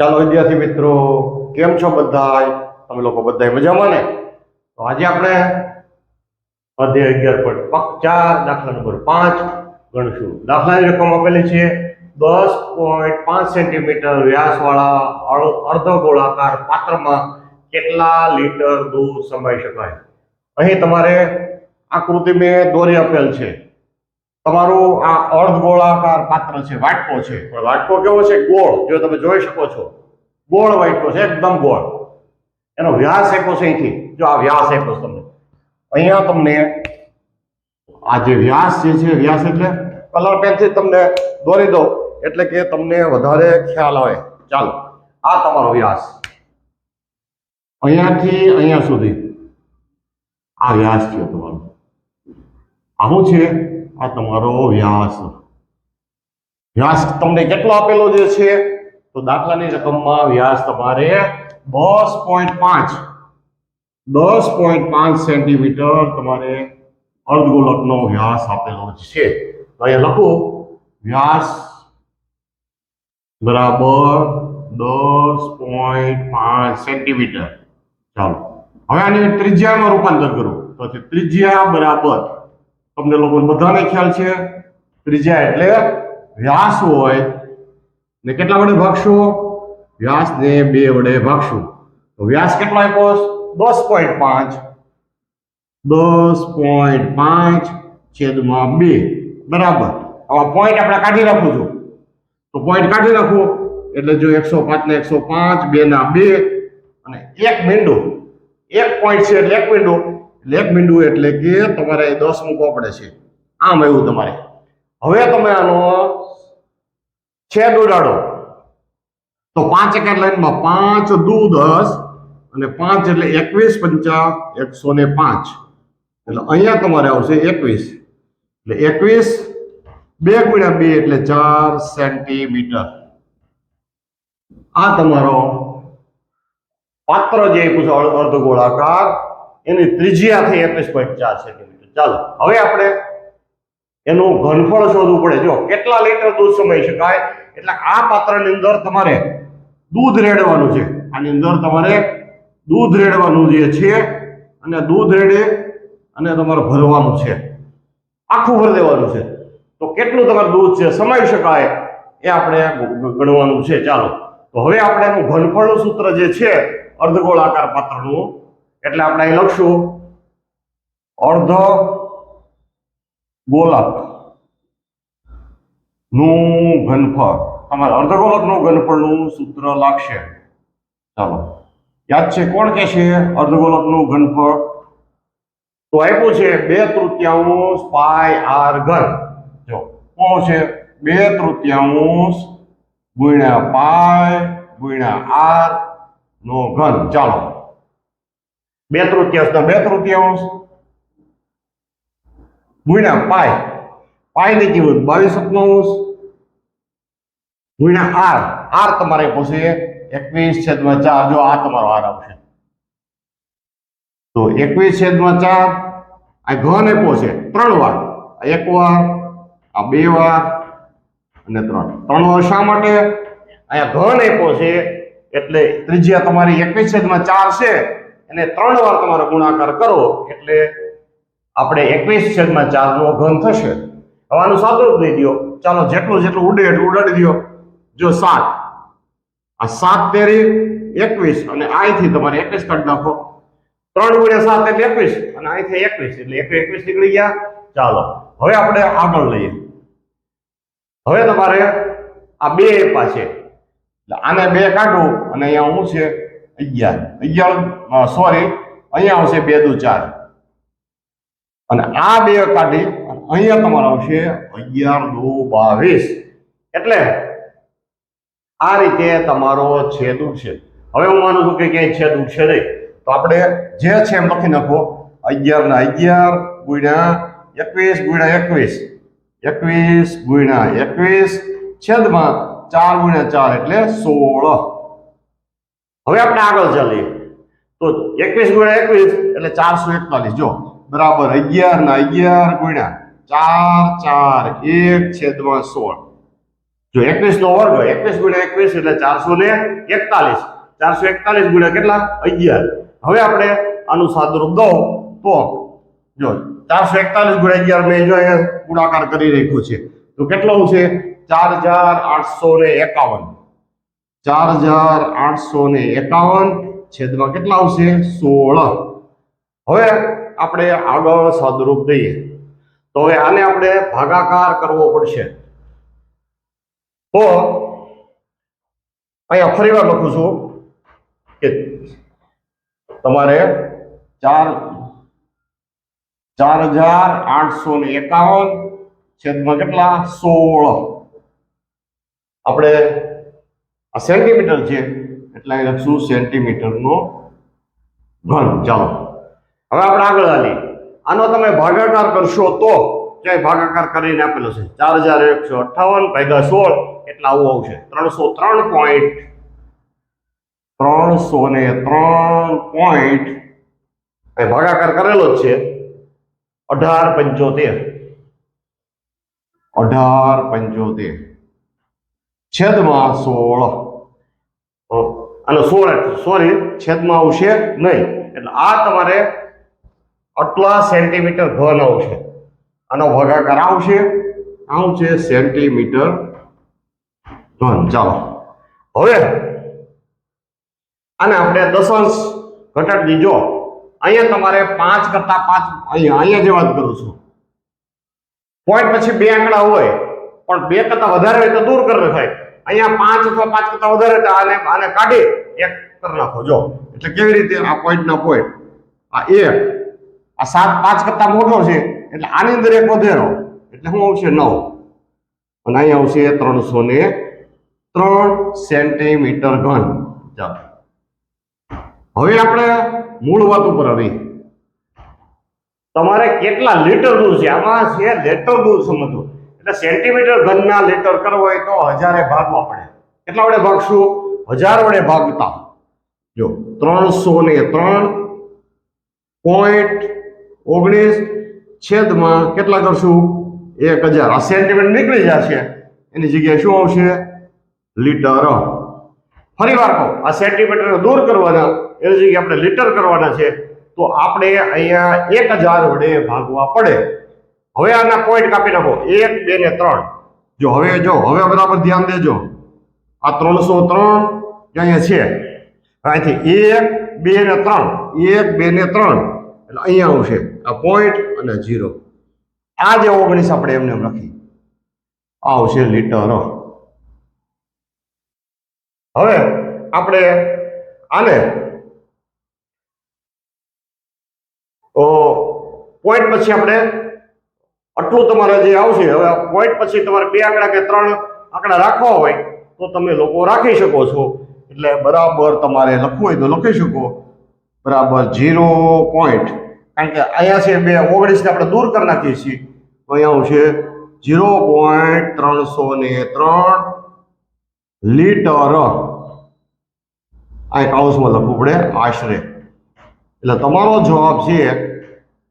ચાલો વિદ્યાર્થી મિત્રો, કેમ છો બધા તમે લોકો બધા મજામાં ને? તો આજે આપણે અધ્યાય અગિયાર પોઈન્ટ ચાર, દાખલા નંબર પાંચ ગણશું. દાખલાની રકમ આપેલી છે દસ પોઈન્ટ પાંચ સેન્ટીમીટર વ્યાસવાળા અર્ધ ગોળાકાર પાત્રમાં કેટલા લીટર દૂધ સમાઈ શકાય? અહીં તમારે આકૃતિ મેં દોરી આપેલ છે. તમારું આ અર્ધ ગોળાકાર પાત્ર છે, વાટકો છે. પણ વાટકો કેવો છે? ગોળ. જો તમે જોઈ શકો છો. ગોળ વાટકો છે, એકદમ ગોળ. એનો વ્યાસ એકો છે અહીંથી. જો આ વ્યાસ એકો તમને. અહીંયા તમને આ જે વ્યાસ જે છે, વ્યાસ એટલે કલર પેનથી તમને દોરી દો એટલે કે તમને વધારે ખ્યાલ આવે. ચાલો. આ તમારો વ્યાસ. અહીંયાથી અહીંયા સુધી. આ વ્યાસ છે તમારો. આ શું છે? આ તમારો વ્યાસ. વ્યાસ તમને કેટલો આપેલો જે છે? તો દાખલાની રકમમાં વ્યાસ તમારે દસ પોઈન્ટ પાંચ. દસ પોઈન્ટ પાંચ સેન્ટીમીટર તમારે અર્ધગોલકનો વ્યાસ આપેલો છે. તો અહીંયા લખો, વ્યાસ બરાબર દસ પોઈન્ટ પાંચ સેન્ટીમીટર. ચાલો. હવે આની ત્રિજ્યામાં રૂપાંતર કરું. તો ત્રિજ્યા બરાબર તમને લોકોને બધાને ખ્યાલ છે? ત્રિજ્યા એટલે વ્યાસ હોય. ને કેટલા વડે ભાગશો? વ્યાસને બે વડે ભાગશું. તો વ્યાસ કેટલો આપ્યો? દસ પોઈન્ટ પાંચ. દસ પોઈન્ટ પાંચ છેદમાં બે. બરાબર. આવા પોઈન્ટ આપણે કાઢી નાખું છું. તો પોઈન્ટ કાઢી નાખો એટલે જો એકસો પાંચ ને એકસો પાંચ બે ના બે અને એક મિંડો. એક પોઈન્ટ છે એટલે એક મીંડું. એટલે એક એટલે કે તમારે દસ મૂકવો પડે છે. આમ એવું તમારે. હવે તમે આનો છેદ ઉડાડો તો પાંચ એકર લાઈનમાં પાંચ દુ દસ અને પાંચ એટલે એકવીસ પંચા એકસો ને પાંચ. એટલે અહીંયા તમારે આવશે એકવીસ. એટલે એકવીસ બે ગુણ્યા બે એટલે ચાર સેન્ટીમીટર. આ તમારો પાત્ર જે પૂછો છે અર્ધ- અર્ધગોળાકાર એની ત્રિજ્યા થઈ એકવીસ પોઈન્ટ ચાર સેન્ટીમીટર ચાલો, હવે આપણે એનું ઘનફળ શોધવું પડે. જો, કેટલા લીટર દૂધ સમાઈ શકાય? એટલે આ પાત્રની અંદર તમારે દૂધ રેડવાનું છે. આની અંદર તમારે દૂધ રેડવાનું જે છે, અને દૂધ રેડે અને તમારે ભરવાનું છે. આખું ભરી દેવાનું છે. તો કેટલું તમારે દૂધ છે, સમાઈ શકાય એ આપણે ગણવાનું છે. ચાલો, તો હવે આપણે એનું ઘનફળનું સૂત્ર જે છે, અર્ધગોળાકાર પાત્રનું એટલે આપણે અહીં લખશું અર્ધ ગોલકનું ઘનફળ. તમારે અર્ધગોલકનું ઘનફળનું સૂત્ર લાગશે. ચાલો. યાદ છે કોણ કે છે અર્ધગોલકનું ઘનફળ? તો આપ્યું છે બે તૃતીયાંશ પાય આર ઘન. જો, કોણ છે? બે તૃતીયાંશ ગુણ્યા પાય ગુણ્યા આર નો ઘન. ચાલો. બે તૃતીયાંશ બે તૃતીયાંશ. ગુણ્યા પાય. પાયની કિંમત બાવીસ સત્તાવીસ ગુણ્યા આર. આર તમારે પૂછે. એકવીસ છેદમાં ચાર. જો આ તમારો આર આવશે. તો એકવીસ છેદમાં ચાર. આ ઘન એપો છે ત્રણ વાર. એક વાર, આ બે વાર, અને ત્રણ. ત્રણ વાર શા માટે? અહીંયા ઘન એપો છે એટલે ત્રિજ્યા તમારી એકવીસ છેદમાં ચાર છે. એને ત્રણ વાર તમારો ગુણાકાર કરો એટલે આપણે એકવીસ છેદમાં ચાર નો ઘન થશે. હવે આનું સાદું દઈ દો ચાલો જેટલું જેટલું ઉડે એટલું ઉડાડી દો જો સાત. આ સાત તેરી એકવીસ અને અહીંથી તમારે એકવીસ કાઢી નાખો. ત્રણ ગુણ્યા સાત એટલે એકવીસ અને અહીંથી એકવીસ એટલે એક એકવીસ નીકળી ગયા. ચાલો, હવે આપણે આગળ લઈએ. હવે તમારે આ બે પાસે એટલે આને બે કાઢો અને અહીંયા હું છે અગિયાર. અગિયાર સોરી અહીંયા આવશે બે, દુ, ચાર. અને આ બે કાઢી અહીંયા તમારે આવશે અગિયાર, દુ, બાવીસ. એટલે આ રીતે તમારો છેદ ઉડશે. હવે હું માનું છું કે ક્યાંય છેદ ઉડશે નહીં. તો આપણે જે છે એમ લખી નાખો. અગિયાર ના અગિયાર ગુણ્યા એકવીસ ગુણ્યા એકવીસ. એકવીસ ગુણ્યા એકવીસ. છેદમાં ચાર ગુણ્યા ચાર એટલે સોળ. હવે આપણે આગળ ચાલીએ. તો એકવીસ ગુણ્યા એકવીસ એટલે ચારસો એકતાલીસ. જો, બરાબર અગિયાર ના અગિયાર ગુણ્યા ચાર ચાર, એક છેદમાં સોળ. જો એકવીસ નો વર્ગ એકવીસ ગુણ્યા એકવીસ એટલે ચારસો ને એકતાલીસ. ચારસો એકતાલીસ ગુણ્યા કેટલા? અગિયાર. હવે આપણે આનું સાદુરૂપ દો તો, જો ચારસો એકતાલીસ ગુણ્યા અગિયાર મેં જો ગુણાકાર કરી રાખ્યું છે. તો કેટલો છે ચાર હજાર આઠસો ને એકાવન. ચાર હજાર આઠસો ને એકાવન છેદમાં કેટલા આવશે? સોળ. હવે આપણે આગળ સાદુરૂપ દઈએ તો હવે આને આપણે ભાગાકાર કરવો પડશે. તો અહીંયા ફરી વાર લખું છું કે તમારે ચાર ચાર હજાર આઠસો ને એકાવન છેદમાં કેટલા? સોળ. આપણે આ સેન્ટીમીટર છે, એટલે અહીં લખશું સેન્ટીમીટરનો ઘન. ચાલો. હવે આપણે આગળ હાલી આનો તમે ભાગાકાર કરશો તો ક્યાંય ભાગાકાર કરીને આપેલો છે? ચાર હજાર એકસો અઠ્ઠાવન ભાગ્યા સોળ, એટલે આવું આવશે. ત્રણસો ત્રણ પોઈન્ટ ત્રણસો ને ત્રણ પોઈન્ટ ભાગાકાર કરેલો જ છે. અઢાર પંચોતેર. અઢાર પંચોતેર. છેદમાં સોળ. અને સોળ સોરી, છેદમાં આવશે નહીં. એટલે આ તમારે આટલા સેન્ટીમીટર ઘન આવશે. આનો ભાગાકાર આવશે. આવશે સેન્ટીમીટર ઘન. ચાલો. હવે આને આપણે દશાંશ ઘટાડી દીજો. અહીંયા તમારે પાંચ કરતા પાંચ, અહીંયા અહીંયા જે વાત કરું છું. પોઈન્ટ પછી બે આંકડા હોય. પણ બે કરતા વધારે હોય તો દૂર કરી નખાય અહીંયા પાંચ અથવા પાંચ કરતા વધારે તો આને આને કાઢી. એક કરી નાખો. જો. એટલે કેવી રીતે આ point ના પોઈન્ટ આ એક. આ સાત પાંચ કરતા મોટો છે. એટલે આની અંદર એક વધેરો એટલે શું આવશે? નવ. અને અહીંયા આવશે ત્રણસો ને ત્રણ સેન્ટીમીટર ઘન. હવે આપણે મૂળ વાત ઉપર આવી તમારે કેટલા લીટર દૂધ છે? આમાં છે લીટર દૂધ સમજવું સેન્ટીમીટર ઘનના લીટર કરવો હોય તો હજારે ભાગવા પડે. કેટલા વડે ભાગશું? હજાર વડે ભાગતા. જો, ત્રણસો ને ત્રણ પોઈન્ટ ઓગણીસ છેદમાં કેટલા કરશું? એક હજાર. આ સેન્ટીમીટર નીકળી જશે. એની જગ્યાએ શું આવશે? લીટર. ફરી વાર કહું, આ સેન્ટીમીટર દૂર કરવાના, એની જગ્યાએ આપણે લીટર કરવાના છે, તો આપણે અહીંયા એક હજાર વડે ભાગવા પડે. હવે આના પોઈન્ટ કાપી નાખો. એક, બે ને ત્રણ. જો હવે જો, હવે બરાબર ધ્યાન દેજો. આ ત્રણસો ત્રણ અહીંયા છે? અહીંથી એક, બે ને ત્રણ. એક, બે ને ત્રણ. એટલે અહીંયા આવશે આ પોઈન્ટ અને જીરો આ જે ઓગણીસ આપણે એમને એમ લખી. આવશે લીટર હવે આપણે આને તો પોઈન્ટ પછી આપણે આટલું તમારે જે આવશે, હવે પોઈન્ટ પછી તમારે બે આંકડા કે ત્રણ આંકડા રાખવા હોય, તો તમે લોકો રાખી શકો છો. એટલે બરાબર તમારે લખવું હોય તો લખી શકો. બરાબર ઝીરો પોઈન્ટ કારણ કે અહીંયા છે બે ઓગણીસને આપણે દૂર કરી નાખીએ છીએ. તો અહીંયા આવશે ઝીરો પોઈન્ટ ત્રણસો ને ત્રણ લીટર. આ કાઉન્સમાં લખવું પડે આશરે. એટલે તમારો જવાબ છે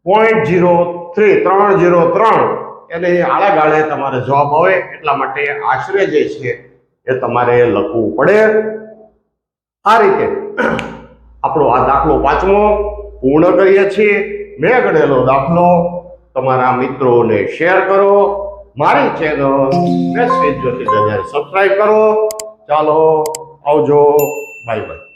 પોઈન્ટ જીરો થ્રી ત્રણ જીરો ત્રણ એને આળે ગાળે તમારે જવાબ આવે એટલા માટે આશરે જે છે એ તમારે લખવું પડે. આ રીતે આપણો આ દાખલો પાંચમો પૂર્ણ કરીએ છીએ. મેં ગણેલો દાખલો. તમારા મિત્રોને શેર કરો. મારી ચેનલ મેસેજ જ્યોતિ સબસ્ક્રાઈબ કરો. ચાલો આવજો. Bye bye